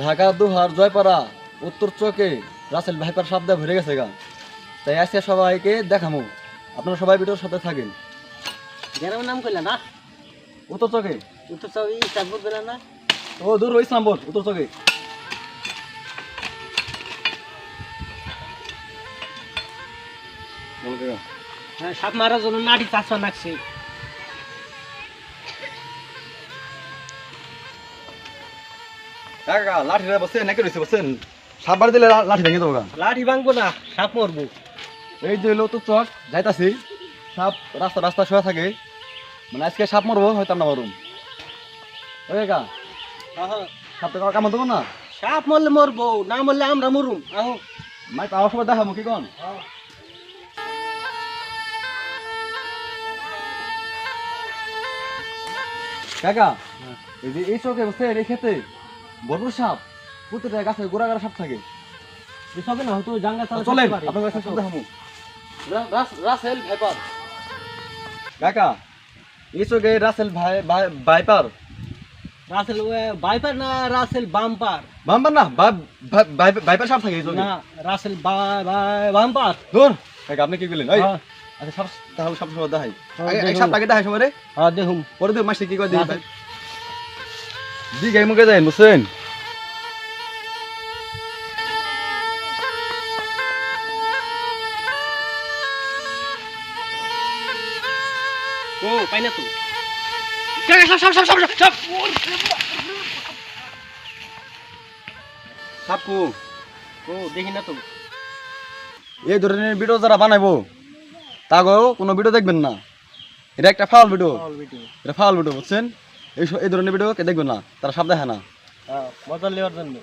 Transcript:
ঢাকা দুহার জয়পাড়া উত্তর চকে Russell viper শব্দে ভরে গেছে গা। তাই আজকে সবাইকে দেখামো। আপনারা সবাই ভিডিওর সাথে থাকেন। গ্রামের নাম কইলা না? উত্তর চকে। উত্তর দিলা না? ও দূর ইসলামপুর উত্তর চকে। হ্যাঁ সাপ মারার জন্য নাড়ি চাষা নাকছে। কাকা লাঠি বসেন নাকি রয়েছে বসেন। সাপ বাড়ি দিলে লাঠি ভেঙে দেবো লাঠি ভাঙবো না সাপ মরবো। এই যে হলো উত্তর চক যাইতাছি। সাপ রাস্তা রাস্তা শোয়া থাকে। মানে আজকে সাপ মরবো হয়তো আমরা মরুম। ওই কাকা সাপ তো কামড় দেবো না? সাপ মরলে মরবো না মরলে আমরা মরুম। আহো। মাই পাওয়ার সময় দেখাবো কি কন? কাকা এই যে এই চোখে বসে এই খেতে। বড় সাপ প্রতিটা গাছে গোড়া গোড়া সাপ থাকে। সবে না হয়তো জাঙ্গা চালা পারে। আপনার কাছে দেখাবো। Russell viper. কাকা রাসেল ভাই ভাইপার? রাসেল না রাসেল বাম্পার? বাম্বার না ভাইপার সাপ থাকে না রাসেল বাম্পার। ধর কাকা আপনি কি বললেন ওই হ্যাঁ। আচ্ছা সাপ তাহলে সাপ সব দেখাই। হ্যাঁ, আগে- দেখুন। দেখাই সময় রে। হ্যাঁ দেখুন। পরে তো মাসে কি করে দিই দিঘাই মুখে যায় বুঝছেন ও পাই না তো ও দেখি না তো। এই ধরনের ভিডিও যারা বানাইবো তাগো কোনো ভিডিও দেখবেন না। এটা একটা ফাউল ভিডিও এটা ফাউল ভিডিও বুঝছেন? এই ধরনের ভিডিও দেখবেন না তারা সাপ দেখে না। হ্যাঁ মজা নেওয়ার জন্য।